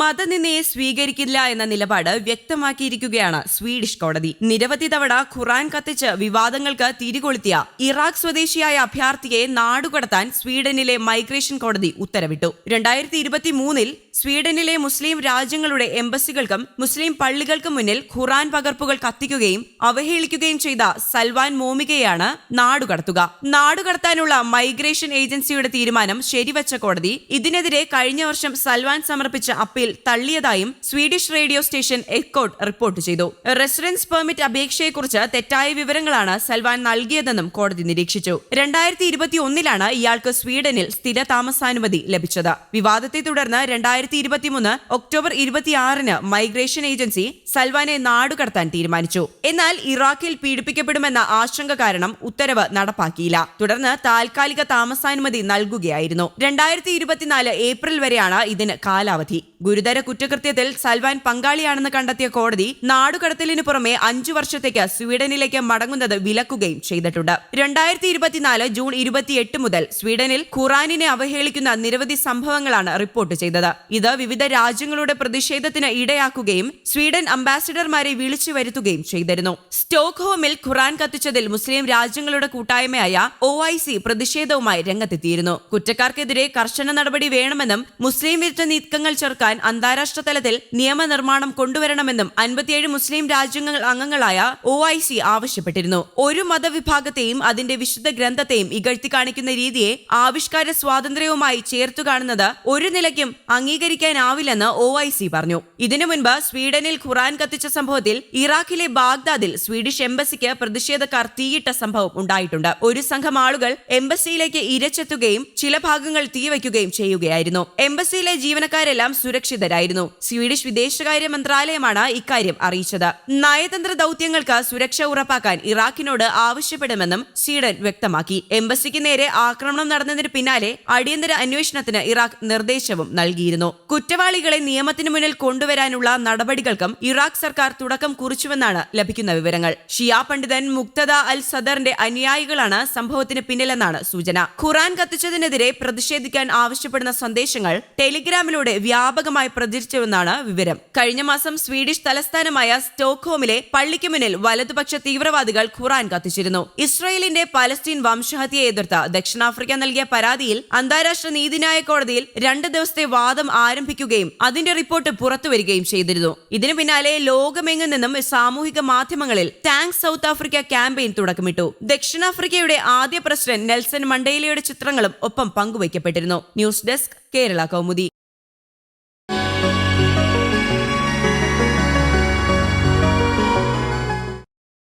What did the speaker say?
മതനിന്ദയെ സ്വീകരിക്കില്ല എന്ന നിലപാട് വ്യക്തമാക്കിയിരിക്കുകയാണ് സ്വീഡിഷ് കോടതി. നിരവധി തവണ ഖുറാൻ കത്തിച്ച് വിവാദങ്ങൾക്ക് തിരികൊളുത്തിയ ഇറാഖ് സ്വദേശിയായ അഭ്യർത്ഥിയെ നാടുകടത്താൻ സ്വീഡനിലെ മൈഗ്രേഷൻ കോടതി ഉത്തരവിട്ടു. രണ്ടായിരത്തി ഇരുപത്തി മൂന്നിൽ സ്വീഡനിലെ മുസ്ലിം രാജ്യങ്ങളുടെ എംബസികൾക്കും മുസ്ലിം പള്ളികൾക്കും മുന്നിൽ ഖുറാൻ പകർപ്പുകൾ കത്തിക്കുകയും അവഹേളിക്കുകയും ചെയ്ത സൽവാൻ മോമികയാണ് നാടുകടത്തുക. നാടുകടത്താനുള്ള മൈഗ്രേഷൻ ഏജൻസിയുടെ തീരുമാനം ശരിവച്ച കോടതി ഇതിനെതിരെ കഴിഞ്ഞ വർഷം സൽവാൻ സമർപ്പിച്ച appeal തള്ളിയതായും Swedish radio station Ekot report ചെയ്തു. റെസിഡൻസ് പെർമിറ്റ് അപേക്ഷയെക്കുറിച്ച് തെറ്റായ വിവരങ്ങളാണ് സൽവാൻ നൽകിയതെന്നും കോടതി നിരീക്ഷിച്ചു. രണ്ടായിരത്തി ഇരുപത്തി ഒന്നിലാണ് ഇയാൾക്ക് സ്വീഡനിൽ സ്ഥിര താമസാനുമതി ലഭിച്ചത്. വിവാദത്തെ തുടർന്ന് രണ്ടായിരത്തി ഇരുപത്തിമൂന്ന് ഒക്ടോബർ ഇരുപത്തിയാറിന് മൈഗ്രേഷൻ ഏജൻസി സൽവാനെ നാടുകടത്താൻ തീരുമാനിച്ചു. എന്നാൽ ഇറാഖിൽ പീഡിപ്പിക്കപ്പെടുമെന്ന ആശങ്ക കാരണം ഉത്തരവ് നടപ്പാക്കിയില്ല. തുടർന്ന് താൽക്കാലിക താമസാനുമതി നൽകുകയായിരുന്നു. രണ്ടായിരത്തി ഇരുപത്തിനാല് ഏപ്രിൽ വരെയാണ് ഇതിന് കാലാവധി. ഗുരുതര കുറ്റകൃത്യത്തിൽ സൽവാൻ പങ്കാളിയാണെന്ന് കണ്ടെത്തിയ കോടതി നാടുകടത്തലിന് പുറമെ അഞ്ചു വർഷത്തേക്ക് സ്വീഡനിലേക്ക് മടങ്ങുന്നത് വിലക്കുകയും ചെയ്തിട്ടുണ്ട്. രണ്ടായിരത്തി ഇരുപത്തിനാല് ജൂൺ ഇരുപത്തിയെട്ട് മുതൽ സ്വീഡനിൽ ഖുറാനിനെ അവഹേളിക്കുന്ന നിരവധി സംഭവങ്ങളാണ് റിപ്പോർട്ട് ചെയ്തത്. ഇത് വിവിധ രാജ്യങ്ങളുടെ പ്രതിഷേധത്തിന് ഇടയാക്കുകയും സ്വീഡൻ അംബാസിഡർമാരെ വിളിച്ചു വരുത്തുകയും ചെയ്തിരുന്നു. സ്റ്റോക്ക്ഹോമിൽ ഖുറാൻ കത്തിച്ചതിൽ മുസ്ലിം രാജ്യങ്ങളുടെ കൂട്ടായ്മയായ ഒ ഐ സി പ്രതിഷേധവുമായി രംഗത്തെത്തിയിരുന്നു. കുറ്റക്കാർക്കെതിരെ കർശന നടപടി വേണമെന്നും മുസ്ലിം വിരുദ്ധ നീക്കങ്ങൾ ചെറുക്കാൻ അന്താരാഷ്ട്ര തലത്തിൽ നിയമനിർമ്മാണം കൊണ്ടുവരണമെന്നും അൻപത്തിയേഴ് മുസ്ലിം രാജ്യങ്ങൾ അംഗങ്ങളായ ഒ ഐ സി ആവശ്യപ്പെട്ടിരുന്നു. ഒരു മതവിഭാഗത്തെയും അതിന്റെ വിശുദ്ധ ഗ്രന്ഥത്തെയും ഇകഴ്ത്തി കാണിക്കുന്ന രീതിയെ ആവിഷ്കാര സ്വാതന്ത്ര്യവുമായി ചേർത്തു കാണുന്നത് ഒരു നിലയ്ക്കും അംഗീകരിക്കാനാവില്ലെന്ന് ഒ ഐ സി പറഞ്ഞു. ഇതിനു മുൻപ് സ്വീഡനിൽ ഖുറാൻ കത്തിച്ച സംഭവത്തിൽ ഇറാഖിലെ ബാഗ്ദാദിൽ സ്വീഡിഷ് എംബസിക്ക് പ്രതിഷേധക്കാർ തീയിട്ട സംഭവം ഉണ്ടായിട്ടുണ്ട്. ഒരു സംഘം ആളുകൾ എംബസിയിലേക്ക് ഇരച്ചെത്തുകയും ചില ഭാഗങ്ങൾ തീവയ്ക്കുകയും ചെയ്യുകയായിരുന്നു. എംബസിയിലെ ജീവനക്കാരെല്ലാം സുരക്ഷിതരായിരുന്നു. സ്വീഡിഷ് വിദേശകാര്യ മന്ത്രാലയമാണ് ഇക്കാര്യം അറിയിച്ചത്. നയതന്ത്ര ദൌത്യങ്ങൾക്ക് സുരക്ഷ ഉറപ്പാക്കാൻ ഇറാഖിനോട് ആവശ്യപ്പെടുമെന്നും സ്വീഡൻ വ്യക്തമാക്കി. എംബസിക്ക് നേരെ ആക്രമണം നടന്നതിന് പിന്നാലെ അടിയന്തര അന്വേഷണത്തിന് ഇറാഖ് നിർദ്ദേശവും നൽകിയിരുന്നു. കുറ്റവാളികളെ നിയമത്തിന് മുന്നിൽ കൊണ്ടുവരാനുള്ള നടപടികൾക്കും ഇറാഖ് സർക്കാർ തുടക്കം കുറിച്ചുവെന്നാണ് ലഭിക്കുന്ന വിവരങ്ങൾ. ഷിയ പണ്ഡിതൻ മുക്തദ അൽ സദറിന്റെ അനുയായികളാണ് സംഭവത്തിന് പിന്നിലെന്നാണ് സൂചന. ഖുറാൻ കത്തിച്ചതിനെതിരെ പ്രതിഷേധിക്കാൻ ആവശ്യപ്പെടുന്ന സന്ദേശങ്ങൾ ടെലിഗ്രാമിലൂടെ വ്യാപകമായി പ്രചരിച്ചുവെന്നാണ് വിവരം. കഴിഞ്ഞ മാസം സ്വീഡിഷ് തലസ്ഥാനമായ സ്റ്റോക്ക്ഹോമിലെ പള്ളിക്ക് മുന്നിൽ വലതുപക്ഷ തീവ്രവാദികൾ ഖുറാൻ കത്തിച്ചിരുന്നു. ഇസ്രയേലിന്റെ പലസ്തീൻ വംശഹത്യയെ എതിർത്ത് ദക്ഷിണാഫ്രിക്ക നൽകിയ പരാതിയിൽ അന്താരാഷ്ട്ര നീതിന്യായ കോടതിയിൽ രണ്ട് ദിവസത്തെ വാദം ആരംഭിക്കുകയും അതിന്റെ റിപ്പോർട്ട് പുറത്തുവരികയും ചെയ്തിരുന്നു. ഇതിനു പിന്നാലെ ലോകമെങ്ങും നിന്നും സാമൂഹിക മാധ്യമങ്ങളിൽ ടാങ്ക് സൗത്ത് ആഫ്രിക്ക ക്യാമ്പയിൻ തുടക്കമിട്ടു. ദക്ഷിണാഫ്രിക്കയുടെ ആദ്യ പ്രസിഡന്റ് നെൽസൺ മണ്ടേലയുടെ ചിത്രങ്ങളും ഒപ്പം പങ്കുവയ്ക്കപ്പെട്ടിരുന്നു. News desk Kerala Kaumudi.